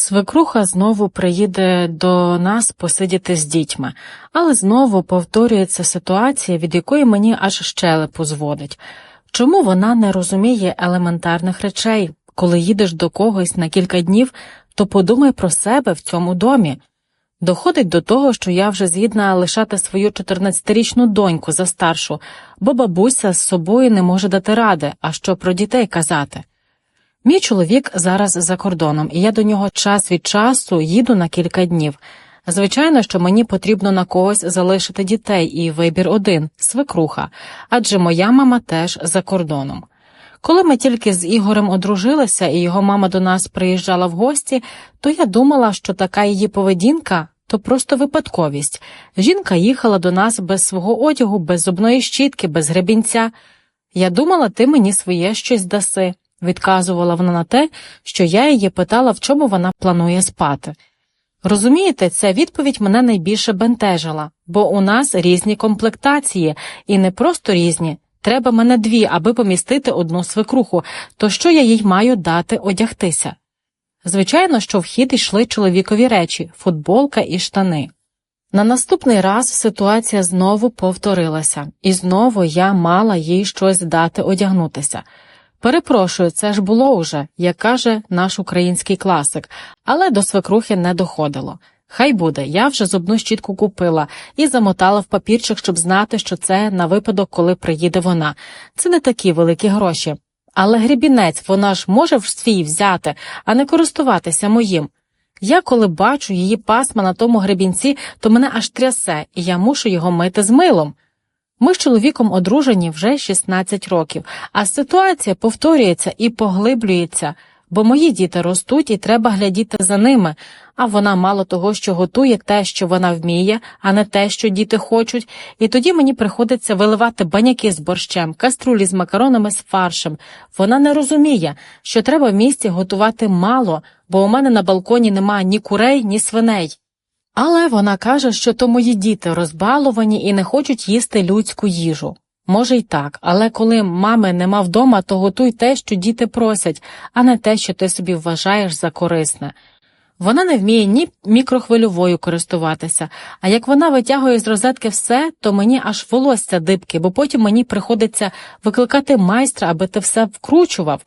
Свекруха знову приїде до нас посидіти з дітьми, але знову повторюється ситуація, від якої мені аж щелепу зводить. Чому вона не розуміє елементарних речей? Коли їдеш до когось на кілька днів, то подумай про себе в цьому домі. Доходить до того, що я вже згідна лишати свою 14-річну доньку за старшу, бо бабуся з собою не може дати ради, а що про дітей казати. Мій чоловік зараз за кордоном, і я до нього час від часу їду на кілька днів. Звичайно, що мені потрібно на когось залишити дітей, і вибір один свекруха, адже моя мама теж за кордоном. Коли ми тільки з Ігорем одружилися і його мама до нас приїжджала в гості, то я думала, що така її поведінка то просто випадковість. Жінка їхала до нас без свого одягу, без зубної щітки, без гребінця. Я думала, ти мені своє щось даси, відказувала вона на те, що я її питала, в чому вона планує спати. Розумієте, ця відповідь мене найбільше бентежила, бо у нас різні комплектації, і не просто різні. Треба мене дві, аби помістити одну свекруху, то що я їй маю дати одягтися? Звичайно, що в хід йшли чоловікові речі футболка і штани. На наступний раз ситуація знову повторилася, і знову я мала їй щось дати одягнутися. Перепрошую, це ж було уже, як каже наш український класик, але до свекрухи не доходило. Хай буде, я вже зубну щітку купила і замотала в папірчик, щоб знати, що це на випадок, коли приїде вона. Це не такі великі гроші. Але грібінець вона ж може в свій взяти, а не користуватися моїм. Я, коли бачу її пасма на тому гребінці, то мене аж трясе, і я мушу його мити з милом. Ми з чоловіком одружені вже 16 років, а ситуація повторюється і поглиблюється, бо мої діти ростуть і треба глядіти за ними, а вона мало того, що готує те, що вона вміє, а не те, що діти хочуть, і тоді мені приходиться виливати баняки з борщем, каструлі з макаронами з фаршем. Вона не розуміє, що треба в місті готувати мало, бо у мене на балконі немає ні курей, ні свиней. Але вона каже, що то мої діти розбаловані і не хочуть їсти людську їжу. Може й так, але коли мами нема вдома, то готуй те, що діти просять, а не те, що ти собі вважаєш за корисне. Вона не вміє ні мікрохвильовою користуватися, а як вона витягує з розетки все, то мені аж волосся дибки, бо потім мені приходиться викликати майстра, аби ти все вкручував.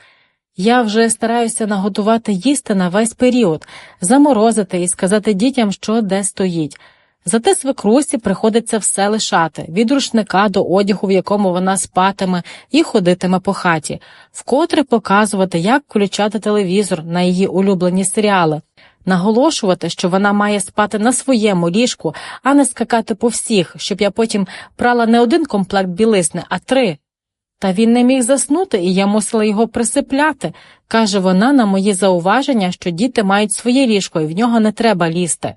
Я вже стараюся наготувати їсти на весь період, заморозити і сказати дітям, що де стоїть. Зате свекрусі приходиться все лишати від рушника до одягу, в якому вона спатиме і ходитиме по хаті, вкотре показувати, як включати телевізор на її улюблені серіали, наголошувати, що вона має спати на своєму ліжку, а не скакати по всіх, щоб я потім прала не один комплект білизни, а три. Та він не міг заснути, і я мусила його присипляти, каже вона на мої зауваження, що діти мають своє ліжко і в нього не треба лізти.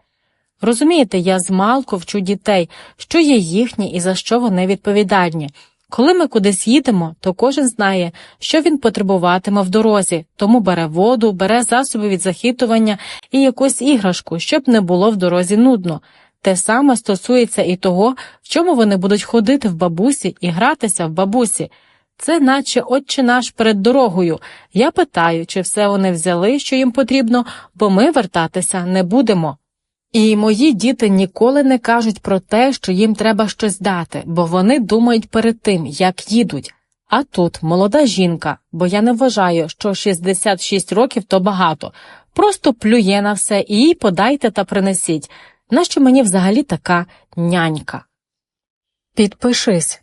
Розумієте, я змалку вчу дітей, що є їхні і за що вони відповідальні. Коли ми кудись їдемо, то кожен знає, що він потребуватиме в дорозі, тому бере воду, бере засоби від захитування і якусь іграшку, щоб не було в дорозі нудно. Те саме стосується і того, в чому вони будуть ходити в бабусі і гратися в бабусі. Це наче отче наш перед дорогою. Я питаю, чи все вони взяли, що їм потрібно, бо ми вертатися не будемо. І мої діти ніколи не кажуть про те, що їм треба щось дати, бо вони думають перед тим, як їдуть. А тут молода жінка, бо я не вважаю, що 66 років то багато, просто плює на все і їй подайте та принесіть. Нащо мені взагалі така нянька? Підпишись,